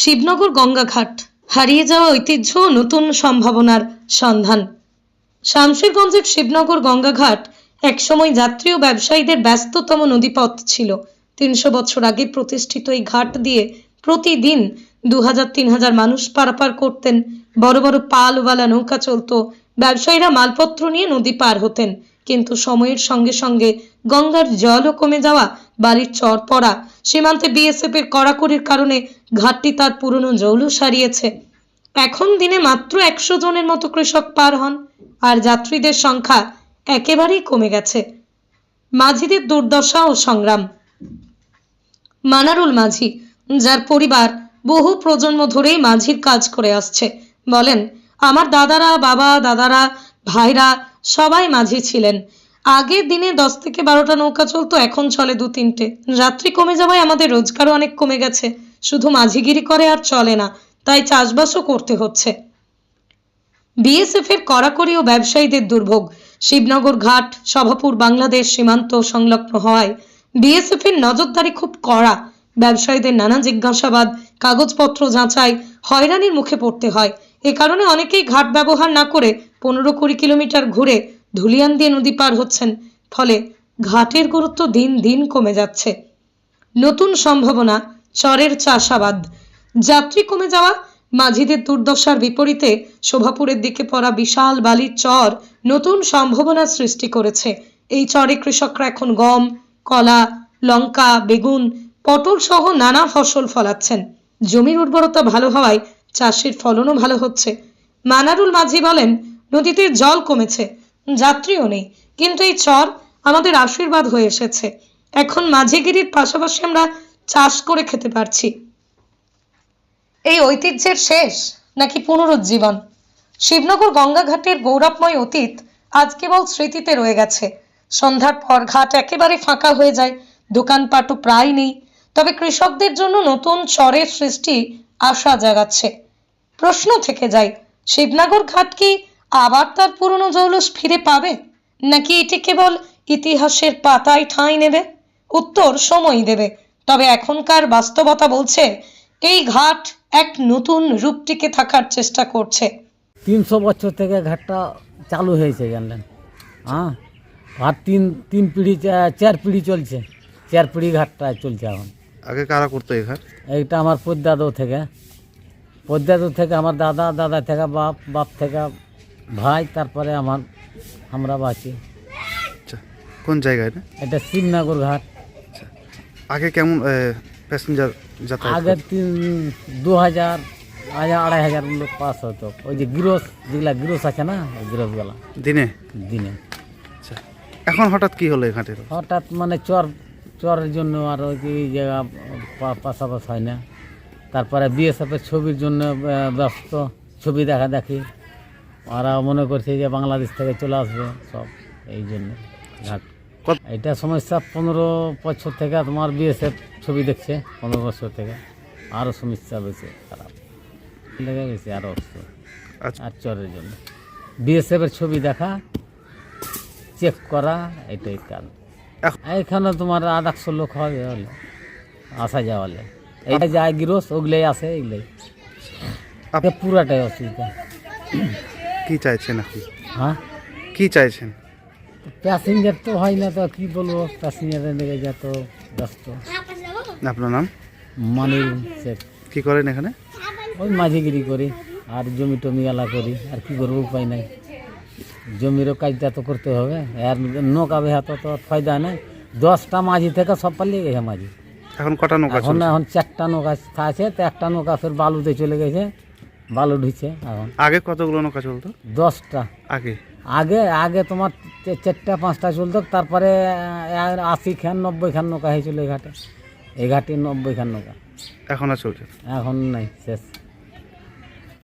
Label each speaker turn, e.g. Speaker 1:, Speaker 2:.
Speaker 1: শিবনগর গঙ্গাঘাট। হারিয়ে যাওয়া ঐতিহ্য নতুন সম্ভাবনার সন্ধান। শামশেরগঞ্জের শিবনগর গঙ্গাঘাট একসময় যাত্রী ও ব্যবসায়ীদের ব্যস্ততম নদীপথ ছিল। তিনশো বছর আগে প্রতিষ্ঠিত এই ঘাট দিয়ে প্রতিদিন দু হাজার তিন হাজার মানুষ পারাপার করতেন। বড় বড় পালওয়ালা নৌকা চলতো। ব্যবসায়ীরা মালপত্র নিয়ে নদী পার হতেন। কিন্তু সময়ের সঙ্গে সঙ্গে গঙ্গার জলও কমে যাওয়া, বালির চর পড়া, সীমান্তে বিএসএফ এর কড়াকড়ির কারণে ঘাটটি তার পুরনো জৌলুস হারিয়েছে। এখন দিনে মাত্র একশো জনের মতো কৃষক পার হন, আর যাত্রীদের সংখ্যা একেবারেই কমে গেছে। মাঝিদের দুর্দশা ও সংগ্রাম। মানারুল মাঝি, যার পরিবার বহু প্রজন্ম ধরেই মাঝির কাজ করে আসছে, বলেন, আমার দাদারা, বাবা, দাদারা ভাইরা, সবাই মাঝি ছিলেন। আগের দিনে দশ থেকে বারোটা নৌকা চলতো, এখন চলে দু তিনটে। রাত্রি কমে যাওয়ায় আমাদের রোজগারও অনেক কমে গেছে। শুধু মাঝিগিরি করে আর চলে না, তাই চাষবাসও করতে হচ্ছে। বিএসএফ এর কড়াকড়ি ও ব্যবসায়ীদের দুর্ভোগ। শিবনগর ঘাট, সভাপুর বাংলাদেশ সীমান্ত সংলগ্ন হওয়ায় বিএসএফ এর নজরদারি খুব কড়া। ব্যবসায়ীদের নানা জিজ্ঞাসাবাদ, কাগজপত্র যাচাই হয়রানির মুখে পড়তে হয়। এ কারণে অনেকেই ঘাট ব্যবহার না করে পনেরো কুড়ি কিলোমিটার ঘুরে ধুলিয়ান দিয়ে নদী পার হচ্ছেন। ফলে ঘাটের গুরুত্ব দিন দিন কমে যাচ্ছে। নতুন সম্ভাবনা চরের চাষাবাদ। যাত্রী কমে যাওয়া, মাঝিদের দুর্দশার বিপরীতে শোভাপুরের দিকে পড়া বিশাল বালির চর নতুন সম্ভাবনার সৃষ্টি করেছে। এই চরে কৃষকরা এখন গম, কলা, লঙ্কা, বেগুন, পটল সহ নানা ফসল ফলাচ্ছেন। জমির উর্বরতা ভালো হওয়ায় চাষের ফলনও ভালো হচ্ছে। মানারুল মাঝি বলেন নদীতে জল কমেছে, যাত্রীও নেই। কিন্তু এই চর আমাদের আশীর্বাদ হয়ে এসেছে। এখন মাঝিগিরির পাশাপাশি আমরা চাষ করে খেতে পারছি। এই ঐতিহ্যের শেষ নাকি পুনরুজ্জীবন? শিবনগর গঙ্গাঘাটের গৌরবময় অতীত আজ কেবল স্মৃতিতে রয়ে গেছে। সন্ধ্যার পর ঘাট একেবারে ফাঁকা হয়ে যায়, দোকানপাটও প্রায় নেই। তবে কৃষকদের জন্য নতুন চরের সৃষ্টি আশা জাগাচ্ছে। প্রশ্ন থেকে যায়, শিবনগর ঘাট কি আবার তার পুরনো জৌলুস ফিরে পাবে? নাকি এটি কেবল ইতিহাসের পাতায় ঠাঁই নেবে? উত্তর সময় দেবে। তবে এখনকার বাস্তবতা বলছে এই ঘাট এক নতুন রূপ টিকে থাকার চেষ্টা করছে।
Speaker 2: তিনশো বছর থেকে ঘাটটা চালু হয়েছে জানলেন? হ্যাঁ? আর তিন তিন পিঁড়ি চার পিঁড়ি চলছে। চার পিঁড়ি ঘাটটা চলছে এখন।
Speaker 3: আগে কারা করতো এই ঘাট?
Speaker 2: এইটা আমার পদ্মাদু থেকে। পদ্মাদু থেকে আমার দাদা দাদা থেকে বাপ বাপ থেকে ভাই তারপরে আমার আমরা বাঁচি।
Speaker 3: আচ্ছা কোন জায়গায় না
Speaker 2: এটা শিবনগর ঘাট।
Speaker 3: আগে কেমন প্যাসেঞ্জার যাতায়াত
Speaker 2: আগে তিন দু হাজার হাজার আড়াই হাজার লোক পাস হতো। ওই যে গিরস যেগুলা গিরস আছে না ওই গিরসগুলা।
Speaker 3: দিনে?
Speaker 2: দিনে।
Speaker 3: আচ্ছা এখন হঠাৎ কি হলো ঘাটের
Speaker 2: হঠাৎ মানে চর চরের জন্য আর ওই জায়গা পাশাপাশি হয় না। তারপরে বিএসএফের ছবির জন্য ব্যস্ত ছবি দেখা দেখি। ওরা মনে করছে যে বাংলাদেশ থেকে চলে আসবে সব এই জন্য। ঘাট। এটা সমস্যা পনেরো বছর থেকে তোমার বিএসএফ ছবি দেখছে পনেরো বছর থেকে। আরও সমস্যা বেশি খারাপ। লেগে গেছে আরও
Speaker 3: আচ্ছা।
Speaker 2: আর চরের জন্য। বিএসএফের ছবি দেখা চেক করা এটাই কারণ।
Speaker 3: এখন-
Speaker 2: তোমার আধ একশো লোক হবে হলে আসা যাওয়ালে এইটা যায় গিরোস ওগুলোই আসে এগুলোই পুরাটাই অসুবিধা।
Speaker 3: কি চাইছেন আপনি?
Speaker 2: হ্যাঁ?
Speaker 3: কি চাইছেন?
Speaker 2: প্যাসেঞ্জার তো হয় না তো কি বলব? প্যাসেঞ্জারের লেগে যা তো ব্যস্ত।
Speaker 3: আপনার নাম?
Speaker 2: মানি সে
Speaker 3: কি করেন এখানে?
Speaker 2: ওই মাঝিগিরি করি আর জমি টমি এলা করি আর কি করব উপায় নাই। জমিরও কাজটা তো করতে হবে আর নৌকা বেহা তো তো ফায়দা নেই। দশটা মাঝি থেকে সব পালিয়ে গেছে মাঝি।
Speaker 3: এখন কটা নৌকা
Speaker 2: এখন এখন চারটা নৌকা আছে তো একটা নৌকা ফের বালুতে চলে গেছে। বালু ঢুকছে এখন।
Speaker 3: আগে কতগুলো নৌকা চলতো?
Speaker 2: দশটা।
Speaker 3: আগে?
Speaker 2: আগে আগে তোমার চারটা পাঁচটা চলতো তারপরে আশি খান নব্বই খান নৌকা হয়েছিল এই ঘাটে। এই ঘাটে নব্বই খান নৌকা।
Speaker 3: এখন আর চলছে
Speaker 2: এখন নাই শেষ।